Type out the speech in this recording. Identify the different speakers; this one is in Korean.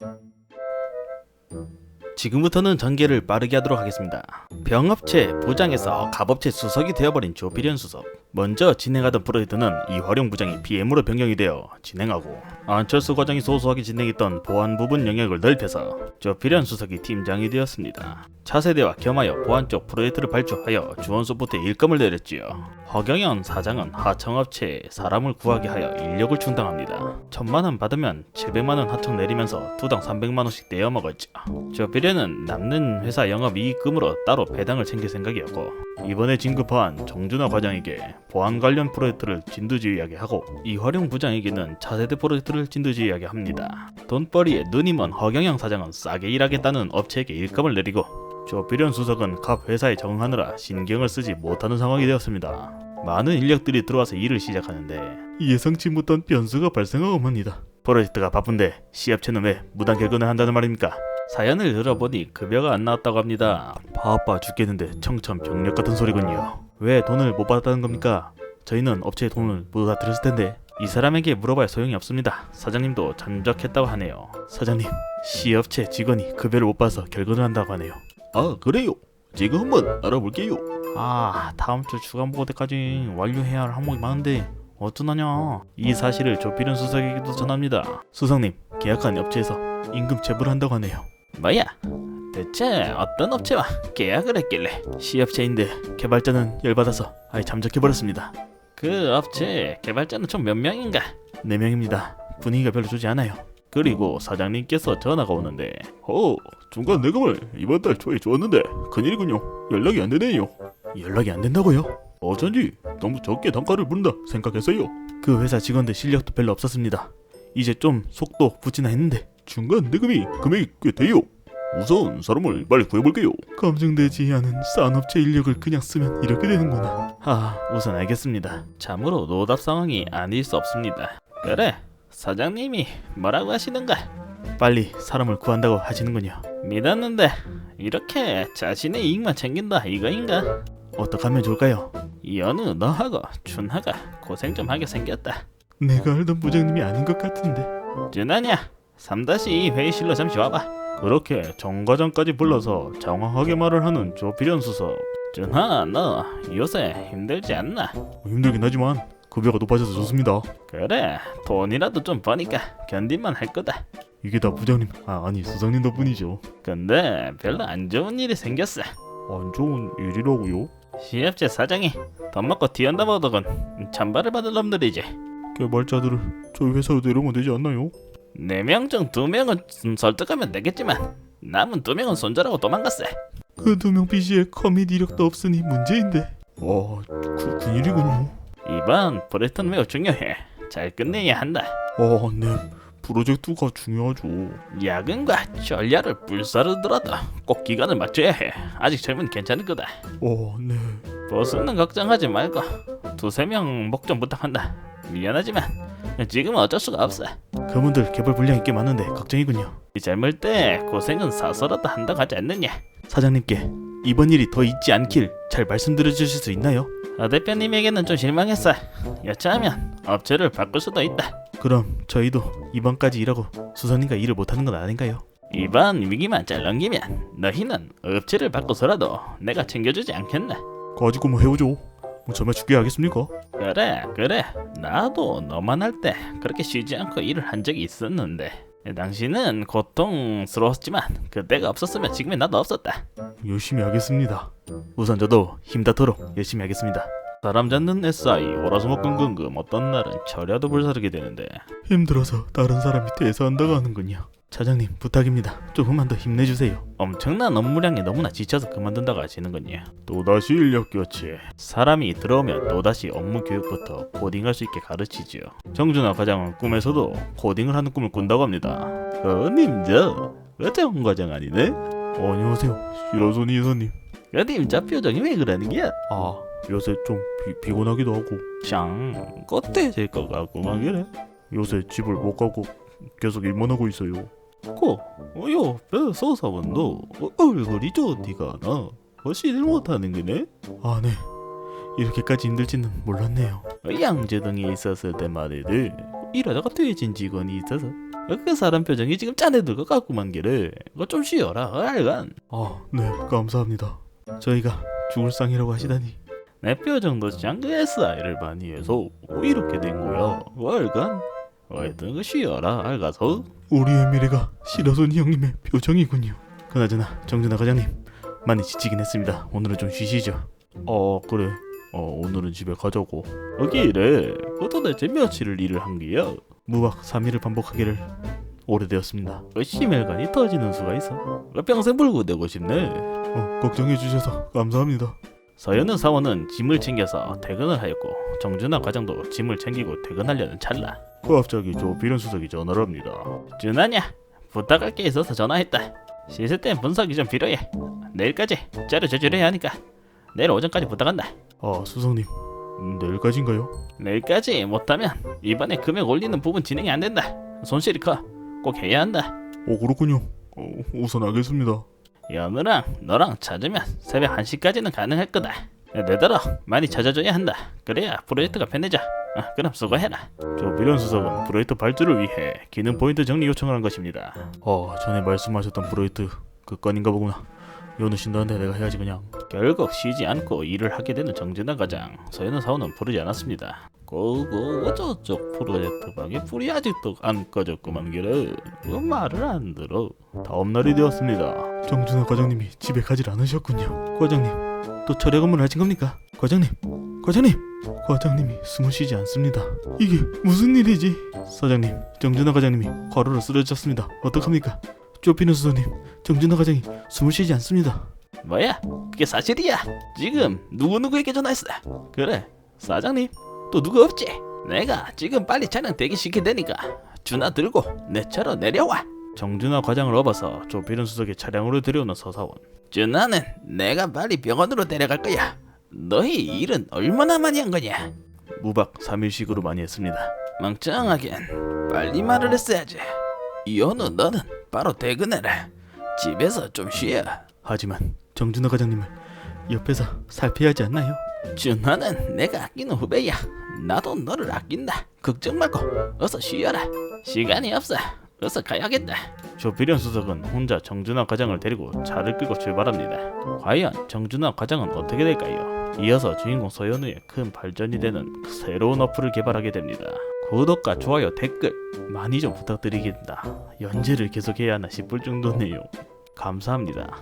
Speaker 1: you 지금부터는 전개를 빠르게 하도록 하겠습니다. 병업체 부장에서 갑업체 수석이 되어버린 조필현 수석. 먼저 진행하던 프로젝트는 이화룡 부장이 PM으로 변경이 되어 진행하고 안철수 과장이 소소하게 진행했던 보안 부분 영역을 넓혀서 조필현 수석이 팀장이 되었습니다. 차세대와 겸하여 보안 쪽 프로젝트를 발주하여 주원소프트에 일감을 내렸지요. 허경연 사장은 하청업체에 사람을 구하게 하여 인력을 충당합니다. 천만 원 받으면 700만 원 하청 내리면서 두당 300만 원씩 떼어 먹었죠. 조필 현은 남는 회사 영업 이익금으로 따로 배당을 챙길 생각이었고 이번에 진급한 정준하 과장에게 보안 관련 프로젝트를 진두지휘하게 하고 이화룡 부장에게는 차세대 프로젝트를 진두지휘하게 합니다. 돈벌이에 눈이 먼 허경영 사장은 싸게 일하겠다는 업체에게 일감을 내리고 조필현 수석은 갑 회사에 적응하느라 신경을 쓰지 못하는 상황이 되었습니다. 많은 인력들이 들어와서 일을 시작하는데 예상치 못한 변수가 발생하고 맙니다. 프로젝트가 바쁜데 시업체는 왜 무단 개근을 한다는 말입니까? 사연을 들어보니 급여가 안 나왔다고 합니다. 바빠 죽겠는데 청천벽력 같은 소리군요. 왜 돈을 못 받았다는 겁니까? 저희는 업체에 돈을 모두 다 드렸을 텐데 이 사람에게 물어봐야 소용이 없습니다. 사장님도 잠적했다고 하네요. 사장님, 시업체 직원이 급여를 못 받아서 결근을 한다고 하네요. 아 그래요? 지금 한번 알아볼게요. 아 다음 주 주간 보고 때까지 완료해야 할 항목이 많은데 어쩌나냐? 이 사실을 조필현 수석에게도 전합니다. 수석님 계약한 업체에서 임금 체불한다고 하네요. 뭐야? 대체 어떤 업체와 계약을 했길래 시업체인데 개발자는 열받아서 아예 잠적해버렸습니다. 그 업체 개발자는 총 몇 명인가? 네 명입니다. 분위기가 별로 좋지 않아요. 그리고 사장님께서 전화가 오는데 어 중간 내금을 이번 달 초에 줬는데 큰일이군요 연락이 안 되네요 연락이 안 된다고요? 어쩐지 너무 적게 단가를 부른다 생각했어요 그 회사 직원들 실력도 별로 없었습니다 이제 좀 속도 붙이나 했는데 중간 내금이 금액이 꽤 돼요 우선 사람을 빨리 구해볼게요 검증되지 않은 싼 업체 인력을 그냥 쓰면 이렇게 되는구나 아 우선 알겠습니다 참으로 노답 상황이 아닐 수 없습니다 그래 사장님이 뭐라고 하시는가? 빨리 사람을 구한다고 하시는군요. 믿었는데 이렇게 자신의 이익만 챙긴다 이거인가? 어떡하면 좋을까요? 연우 너하고 준하가 고생 좀 하게 생겼다. 내가 알던 부장님이 아닌 것 같은데. 준하냐? 3-2 회의실로 잠시 와봐. 그렇게 정 과장까지 불러서 장황하게 말을 하는 조필현 수석. 준하 너 요새 힘들지 않나? 힘들긴 하지만 급여가 높아져서 좋습니다. 그래 돈이라도 좀 버니까 견딜만 할 거다. 이게 다 부장님 아 아니 수장님 덕분이죠. 근데 별로 안 좋은 일이 생겼어. 안 좋은 일이라고요? 시업체 사장이 돈 먹고 뒤한다 보더군 찬발을 받을 놈들이지. 개발자들을 저희 회사로 데려오면 되지 않나요? 네 명 중 두 명은 설득하면 되겠지만 남은 두 명은 손절하고 도망갔어. 그 두명 BC에 커밋 이력도 없으니 문제인데. 어, 그, 그 일이군요. 이번 프로젝트는 매우 중요해. 잘 끝내야 한다. 어, 네. 프로젝트가 중요하죠. 야근과 전략을 불사르더라도 꼭 기간을 맞춰야 해. 아직 젊은 괜찮을 거다. 어, 네. 보스는 걱정하지 말고 두세 명 목좀 부탁한다. 미안하지만 지금은 어쩔 수가 없어. 그분들 개발 분량이 꽤 많은데 걱정이군요. 이 젊을 때 고생은 사서라도 한다고 하지 않느냐? 사장님께 이번 일이 더 있지 않길 잘 말씀드려 주실 수 있나요? 아 대표님에게는 좀 실망했어. 여차하면 업체를 바꿀 수도 있다. 그럼 저희도 이번까지 일하고 수선님과 일을 못하는 건 아닌가요? 이번 위기만 잘 넘기면 너희는 업체를 바꿔서라도 내가 챙겨주지 않겠나? 가지고 뭐 해오죠. 뭐 정말 죽게 하겠습니까? 그래 그래 나도 너만 할 때 그렇게 쉬지 않고 일을 한 적이 있었는데 당신은 고통스러웠지만 그때가 없었으면 지금의 나도 없었다. 열심히 하겠습니다. 우선 저도 힘 닿도록 열심히 하겠습니다. 사람 잡는 SI 오라수목금금금 어떤 날은 철야도 불사르게 되는데 힘들어서 다른 사람이 대사한다고 하는군요. 차장님 부탁입니다. 조금만 더 힘내주세요. 엄청난 업무량에 너무나 지쳐서 그만둔다고 하시는군요. 또다시 인력 교체. 사람이 들어오면 또다시 업무 교육부터 코딩할 수 있게 가르치지요. 정준하 과장은 꿈에서도 코딩을 하는 꿈을 꾼다고 합니다. 어, 님저 어정 과장 아니네? 어, 안녕하세요. 시라소니 이사님. 어님 저 표정이 왜 그러는 게야? 아 요새 좀 피, 피곤하기도 하고 샹 껍데질 것 같고 막 이래 요새 집을 못 가고 계속 일만 하고 있어요 고 어여 배 소사원도 어, 얼굴이 좋디가 나일 못하는 거네? 아 네 이렇게까지 힘들지는 몰랐네요 양재등에 있었을 때 말이지 일하다가 퇴진 직원이 있어서 그 사람 표정이 지금 짠해들 것 같구만 기를. 그거 좀 쉬어라. 알간.
Speaker 2: 아, 네, 감사합니다. 저희가 죽을 상이라고 하시다니.
Speaker 1: 내 표정도 짱그했어 아이를 많이 해서 이렇게 된 거야. 알간. 그 쉬어라. 알가서.
Speaker 2: 우리의 미래가 시라소니 형님의 표정이군요. 그나저나 정준하 과장님 많이 지치긴 했습니다. 오늘은 좀 쉬시죠.
Speaker 1: 어 그래. 어 오늘은 집에 가자고. 여기래. 그 도대체 며칠을 일을 한 게야?
Speaker 2: 무박 3일을 반복하기를 오래되었습니다.
Speaker 1: 그 심혈관이 터지는 수가 있어. 그 평생 불고 되고 싶네.
Speaker 2: 어, 걱정해 주셔서 감사합니다.
Speaker 1: 서현은 사원은 짐을 챙겨서 퇴근을 하였고 정준하 과장도 짐을 챙기고 퇴근하려는 찰나.
Speaker 2: 갑자기 조비련 수석이 전화를 합니다.
Speaker 1: 준하냐 부탁할 게 있어서 전화했다. 시스템 분석이 좀 필요해. 내일까지 자료 제출해야 하니까. 내일 오전까지 부탁한다.
Speaker 2: 아, 수석님, 음, 내일까지인가요?
Speaker 1: 내일까지 못하면 이번에 금액 올리는 부분 진행이 안 된다. 손실이 커. 꼭 해야 한다.
Speaker 2: 오, 그렇군요. 어, 우선 알겠습니다.
Speaker 1: 연우랑 너랑 찾으면 새벽 1시까지는 가능할 거다 내더러 많이 찾아줘야 한다 그래야 프로젝트가 편해져 어, 그럼 수고해라
Speaker 2: 조비련 수석은 프로젝트 발주를 위해 기능 포인트 정리 요청을 한 것입니다. 어, 전에 말씀하셨던 프로젝트 그 건인가 보구나. 연우 신도한테 내가 해야지 그냥.
Speaker 1: 결국 쉬지 않고 일을 하게 되는 정진아 과장 서현우 사원은 부르지 않았습니다 그거 어쩌쪽 프로젝트 방에 불이 아직도 안 꺼졌구만 기래 그 말을 안 들어
Speaker 2: 다음 날이 되었습니다. 정준하 과장님이 집에 가질 않으셨군요. 과장님, 또 철야 근무를 하신 겁니까? 과장님, 과장님, 과장님이 숨을 쉬지 않습니다. 이게 무슨 일이지? 사장님, 정준하 과장님이 과로로 쓰러졌습니다. 어떡합니까? 쫓기는 수석님, 정준하 과장이 숨을 쉬지 않습니다.
Speaker 1: 뭐야? 그게 사실이야. 지금 누구누구에게 전화했어? 그래 사장님. 또 누구 없지? 내가 지금 빨리 차량 대기시킬 테니까. 준하 들고 내 차로 내려와. 정준하 과장을 업어서 조비른 수석의 차량으로 들여오는 서사원. 준하는 내가 빨리 병원으로 데려갈 거야. 너희 일은 얼마나 많이 한 거냐?
Speaker 2: 무박 3일씩으로 많이 했습니다.
Speaker 1: 멍청하긴. 빨리 말을 했어야지. 연우 너는 바로 퇴근해라 집에서 좀 쉬어
Speaker 2: 하지만 정준하 과장님을 옆에서 살펴야 하지 않나요?
Speaker 1: 준하는 내가 아끼는 후배야. 나도 너를 아낀다. 걱정 말고 어서 쉬어라. 시간이 없어. 어서 가야겠다.
Speaker 2: 조비련 수석은 혼자 정준하 과장을 데리고 차를 끌고 출발합니다.
Speaker 1: 과연 정준하 과장은 어떻게 될까요?
Speaker 2: 이어서 주인공 서현우의 큰 발전이 되는 새로운 어플을 개발하게 됩니다. 구독과 좋아요, 댓글 많이 좀 부탁드리겠다. 연재를 계속해야 하나 싶을 정도네요. 감사합니다.